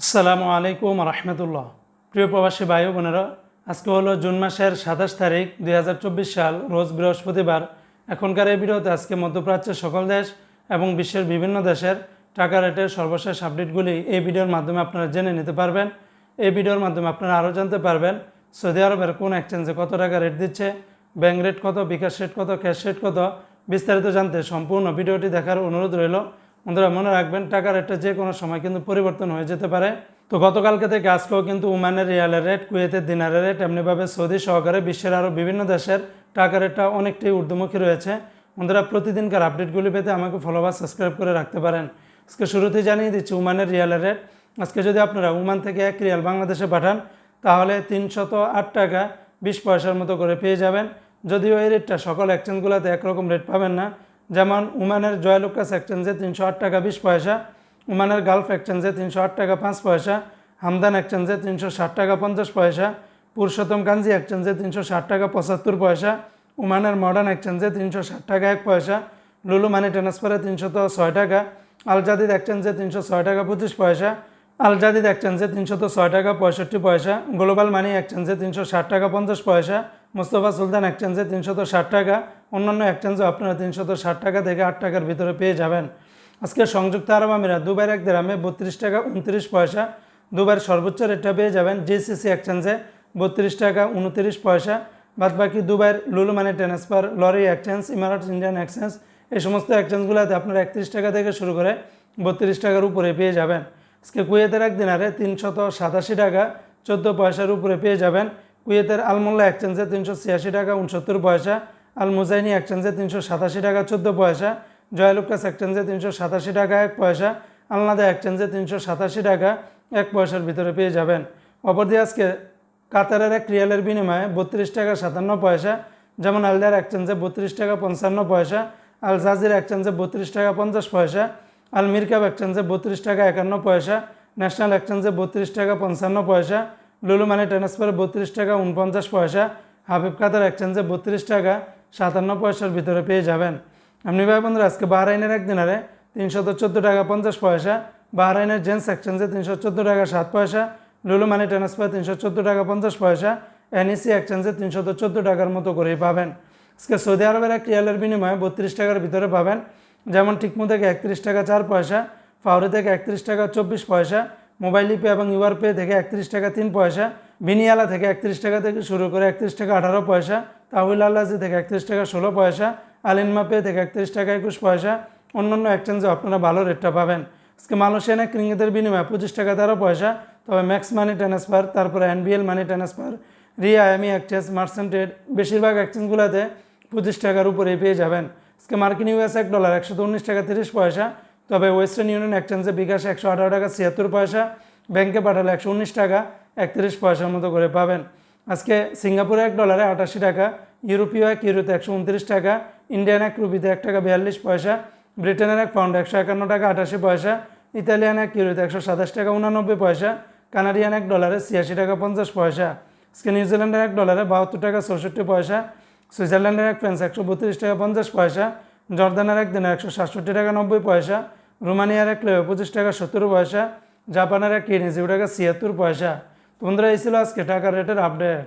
আসসালামু আলাইকুম রহমতুল্লাহ। প্রিয় প্রবাসী ভাই বোনেরা, আজকে হলো জুন মাসের সাতাশ তারিখ দুই হাজার চব্বিশ সাল, রোজ বৃহস্পতিবার। এখনকার এই ভিডিওতে আজকে মধ্যপ্রাচ্যের সকল দেশ এবং বিশ্বের বিভিন্ন দেশের টাকা রেটের সর্বশেষ আপডেটগুলি এই ভিডিওর মাধ্যমে আপনারা জেনে নিতে পারবেন। এই ভিডিওর মাধ্যমে আপনারা আরও জানতে পারবেন সৌদি আরবের কোন এক্সচেঞ্জে কত টাকা রেট দিচ্ছে ব্যাঙ্ক রেট কত, বিকাশ রেট কত ক্যাশ রেট কত, বিস্তারিত জানতে সম্পূর্ণ ভিডিওটি দেখার অনুরোধ রইল। বন্ধুরা মনে রাখবেন, টাকার রেটটা যে কোনো সময় কিন্তু পরিবর্তন হয়ে যেতে পারে। তো গতকালকে থেকে আজকেও কিন্তু উমানের রিয়ালের রেট কুয়েতের দিনারের রেট এমনিভাবে সৌদি সহকারে বিশ্বের আরও বিভিন্ন দেশের টাকা রেটটা অনেকটাই ঊর্ধ্বমুখী রয়েছে। বন্ধুরা প্রতিদিনকার আপডেটগুলি পেতে আমাকে ফলো বা সাবস্ক্রাইব করে রাখতে পারেন। আজকে শুরুতেই জানিয়ে দিচ্ছি উমানের রিয়ালের রেট আজকে যদি আপনারা উমান থেকে এক রিয়াল বাংলাদেশে পাঠান, তাহলে তিনশত আট টাকা বিশ পয়সার মতো করে পেয়ে যাবেন। যদিও এই রেটটা সকল এক্সচেঞ্জগুলোতে একরকম রেট পাবেন না যেমন, উমানের জয়লুকাস এক্সচেঞ্জে তিনশো আট টাকা বিশ পয়সা, উমানের গালফ এক্সচেঞ্জে তিনশো আট টাকা পাঁচ পয়সা, হামদান এক্সচেঞ্জে তিনশো ষাট টাকা পঞ্চাশ পয়সা, পুরুষোত্তম কাঞ্জি এক্সচেঞ্জে তিনশো ষাট টাকা পঁচাত্তর পয়সা, উমানের মডার্ন এক্সচেঞ্জে তিনশো ষাট টাকা এক পয়সা, লুলু মানি ট্রান্সফারে তিনশো তো ছয় টাকা আলজাদিদ এক্সচেঞ্জে তিনশো ছয় টাকা পঁচিশ পয়সা আলজাদিদ এক্সচেঞ্জে তিনশো তো ছয় টাকা পঁয়ষট্টি পয়সা, গ্লোবাল মানি এক্সচেঞ্জে তিনশো ষাট টাকা পঞ্চাশ পয়সা, মুস্তফা সুলতান এক্সচেঞ্জে তিনশো তো ষাট টাকা অন্যান্য এক্সচেঞ্জও আপনারা তিনশত ষাট টাকা থেকে আট টাকার ভিতরে পেয়ে যাবেন। আজকে সংযুক্ত আরব আমিরাত দুবাইয়ের এক দেরামে বত্রিশ টাকা উনত্রিশ পয়সা, দুবাইয়ের সর্বোচ্চ রেটটা পেয়ে যাবেন জিসিসি এক্সচেঞ্জে বত্রিশ টাকা উনত্রিশ পয়সা। বাদ বাকি দুবাইয়ের লুলু মানি ট্রান্সফার লরি এক্সচেঞ্জ ইমারাট ইন্ডিয়ান এক্সচেঞ্জ এই সমস্ত এক্সচেঞ্জগুলোতে আপনারা একত্রিশ টাকা থেকে শুরু করে বত্রিশ টাকার উপরে পেয়ে যাবেন। আজকে কুয়েতের এক দিনারে তিনশত সাতাশি টাকা চোদ্দ পয়সার উপরে পেয়ে যাবেন। কুয়েতের আলমোল্লা এক্সচেঞ্জে তিনশো ছিয়াশি টাকা উনসত্তর পয়সা আল মুজাইনি এক এক্সচেঞ্জে তিনশো সাতাশি টাকা, চোদ্দ পয়সা। জয়লুকাস এক্সচেঞ্জে তিনশো সাতাশি টাকা, এক পয়সা। আলনাদা এক্সচেঞ্জে তিনশো সাতাশি টাকা, এক পয়সার ভিতরে পেয়ে যাবেন। অপরদিকে আজকে কাতারের এক রিয়ালের বিনিময়ে বত্রিশ টাকা সাতান্ন পয়সা, যেমন আলদার এক এক্সচেঞ্জে বত্রিশ টাকা পঞ্চান্ন পয়সা আল জাজির এক্সচেঞ্জে বত্রিশ টাকা পঞ্চাশ পয়সা আল মিরকাব এক্সচেঞ্জে বত্রিশ টাকা একান্ন পয়সা ন্যাশনাল এক্সচেঞ্জে বত্রিশ টাকা পঞ্চান্ন পয়সা লুলু মানি ট্রান্সফারে বত্রিশ টাকা উনপঞ্চাশ পয়সা, হাবিব কাতার এক্সচেঞ্জে বত্রিশ টাকা সাতান্ন পয়সার ভিতরে পেয়ে যাবেন। আপনি ভাই বন্ধুরা, আজকে বাহরাইনের একদিনারে তিনশত চোদ্দ টাকা পঞ্চাশ পয়সা, বাহরাইনের জেন্টস এক্সচেঞ্জে তিনশো চোদ্দ টাকা সাত পয়সা, লুলু মানি ট্রান্সফার তিনশো চোদ্দ টাকা পঞ্চাশ পয়সা, এনইসি এক্সচেঞ্জে তিনশত চোদ্দ টাকার মতো করেই পাবেন। আজকে সৌদি আরবের এক রিয়ালের বিনিময়ে বত্রিশ টাকার ভিতরে পাবেন। যেমন টিকমু থেকে একত্রিশ টাকা চার পয়সা ফাউরি থেকে একত্রিশ টাকা চব্বিশ পয়সা, মোবাইল পে এবং ইউআর পে থেকে একত্রিশ টাকা তিন পয়সা, বিনিয়ালা থেকে একত্রিশ টাকা থেকে শুরু করে একত্রিশ টাকা আঠারো পয়সা তাহুল আল্লাজি থেকে একত্রিশ টাকা ষোলো পয়সা আলিনমা পে থেকে একত্রিশ টাকা একুশ পয়সা, অন্যান্য এক্সচেঞ্জে আপনারা ভালো রেটটা পাবেন। আজকে মালয়েশিয়ান এক রিঙ্গিতের বিনিময়ে পঁচিশ টাকা তেরো পয়সা, তবে ম্যাক্স মানি ট্রান্সফার তারপরে এনবিএল মানি ট্রান্সফার রিয়া এমি এক্সচেঞ্জ মার্সেন্টেড বেশিরভাগ এক্সচেঞ্জগুলোতে পঁচিশ টাকার উপরে পেয়ে যাবেন। আজকে মার্কিন ইউএস এক ডলার একশো উনিশ টাকা তিরিশ পয়সা, তবে ওয়েস্টার্ন ইউনিয়ন এক্সচেঞ্জে বিকাশ একশো আঠারো টাকা ছিয়াত্তর পয়সা ব্যাংকে পাঠালে একশো উনিশ টাকা, একত্রিশ পয়সার মতো করে পাবেন। আজকে সিঙ্গাপুরে এক ডলারে আটাশি টাকা, ইউরোপীয় এক ইউরোতে একশো উনত্রিশ টাকা, ইন্ডিয়ান এক রুপিতে এক টাকা বিয়াল্লিশ পয়সা, ব্রিটেনের এক পাউন্ড একশো একান্ন টাকা আটাশি পয়সা, ইতালিয়ান এক ইউরোতে একশো সাতাশ টাকা উনানব্বই পয়সা, কানাডিয়ান এক ডলারে ছিয়াশি টাকা পঞ্চাশ পয়সা। আজকে নিউজিল্যান্ডের এক ডলারে বাহাত্তর টাকা চৌষট্টি পয়সা, সুইজারল্যান্ডের এক ফ্রান্স একশো বত্রিশ টাকা পঞ্চাশ পয়সা, জর্দানের এক দিনে একশো সাতষট্টি টাকা নব্বই পয়সা, রোমানিয়ার এক লেবে পঁচিশ টাকা সত্তর পয়সা, জাপানের এক কিনে জিরো টাকা ছিয়াত্তর পয়সা। বন্ধুরা এই ছিল আজকে টাকা রেটের আপডেট